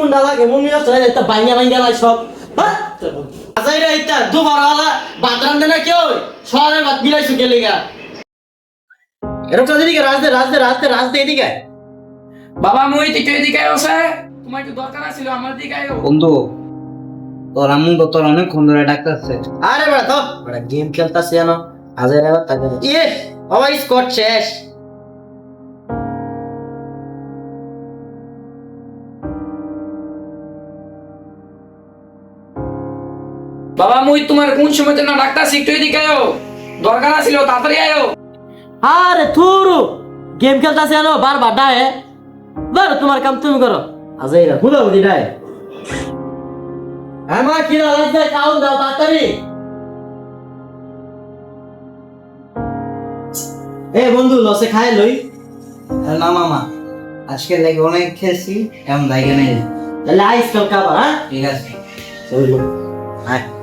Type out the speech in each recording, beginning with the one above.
মুন্ডা লাগে মুন্ডি নষ্ট হয়ে বাইঙ্গা বাইঙ্গা লাই সব। হ্যাঁ? আজাই ইতা দুবার হলা ভাত রান্ধে কেউ শহরের ভাত বিলাইছো কে লিগা? এরকম এদিকে রাজদে রাজদে রাজদে রাজদে এদিকে। বাবা মুই একটু এদিকে আসে তোমার একটু দরকার ছিল আমার দিকে আয়ো। বন্ধু তোর আম্মু তো তোর অনেকক্ষণ ধরে ডাকতেছে। আরে বেড়া তো। বেড়া গেম খেলতাছে জানো? আজাই রে তাকে ইয়ে বাবা স্কট শেষ। বাবা মুই তোমার কোন সময় না ডাক্তার একটু এদিকে আয়ো? দরকার ছিল তাড়াতাড়ি আয়ো। আরে থুরু গেম খেলতাছে জানো বারবার ডায়ে ধরো তোমার কাম তুমি করো। আজাই রে বুঝা বুঝি ডায়ে। আমার কি লাগছে খাও দাও তাড়াতাড়ি। এ বন্ধু লসে খায় লই। আর না মামা আজকে লাগে অনেক খেয়েছি এমন লাগে নেই। তাহলে আইস কাল খাবার হ্যাঁ? ঠিক আছে। চলো। আয়।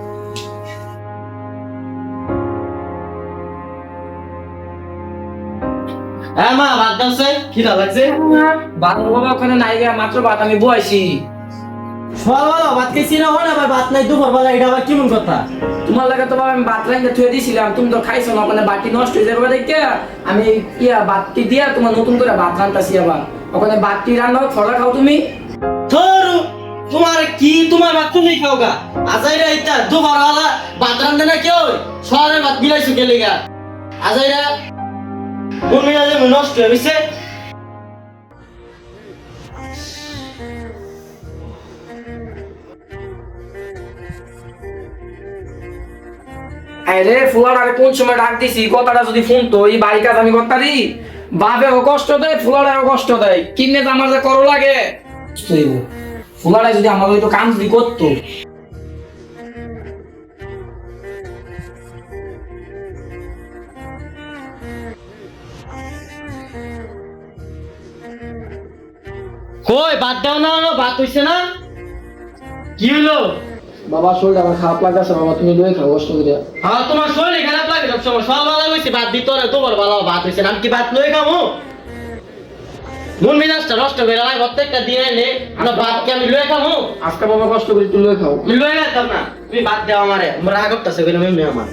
হ্যাঁ মা ভাত দাওছে খিদা লাগছে? বাদর বাবা ওখানে নাই গা মাত্র বাদ আমি বয়সি সকালবেলা ভাত খাইছি না হয় না ভাত নাই দুপুর এটা আবার কেমন কথা? তোমার লাগে তো বাবা আমি বাত লাইনটা থুয়ে দিয়েছিলাম তুমি তো খাইছো না ওখানে বাটি নষ্ট হয়ে যাবে দেখে। আমি ইয়া বাতি দিয়া তোমার নতুন করে ভাত রান্তাছি আবার। ওখানে বাটি রান্না ফলা খাও তুমি। থরু তোমার কি তোমার ভাত তুমি খাও গা? আজাই রে ইতা দুপুর বেলা ভাত রান্ধে না কেউ? শহরের ভাত বিলাইছো কে লিগা আজাই রে কোন মিলাজে নষ্ট হয়ে গেছে। আরে ফুলার আরে কোন সময় ডাক দিছি? কথাটা যদি ফোন তো এই বাড়ি কাজ আমি করতারি বাপেও কষ্ট দেয় ফুলারাও কষ্ট দেয়। কিনে তো আমার যে করো লাগে। ফুলারা যদি আমার তো কাম যদি করতো। কই ভাত দাও না ভাত হইছে না? কি হলো বাবা শরীর আমার খারাপ লাগতেছে বাবা তুমি লয়ে খাও কষ্ট করে। হ্যাঁ তোমার শরীর খারাপ লাগে সব সময়। সকালবেলা হইছে ভাত দিত না দুপুর বেলা ভাত হইছে না। আমি কি ভাত লই খামু? মন মিনাসটা নষ্ট করে লাগে প্রত্যেকটা দিয়ে এনে আমরা ভাত কি আমি লই খামু? আজকে বাবা কষ্ট করে তুই লয়ে খাও। লই খাইতাম না। তুমি ভাত দাও আমারে আমার কইলে মেমনি আমার।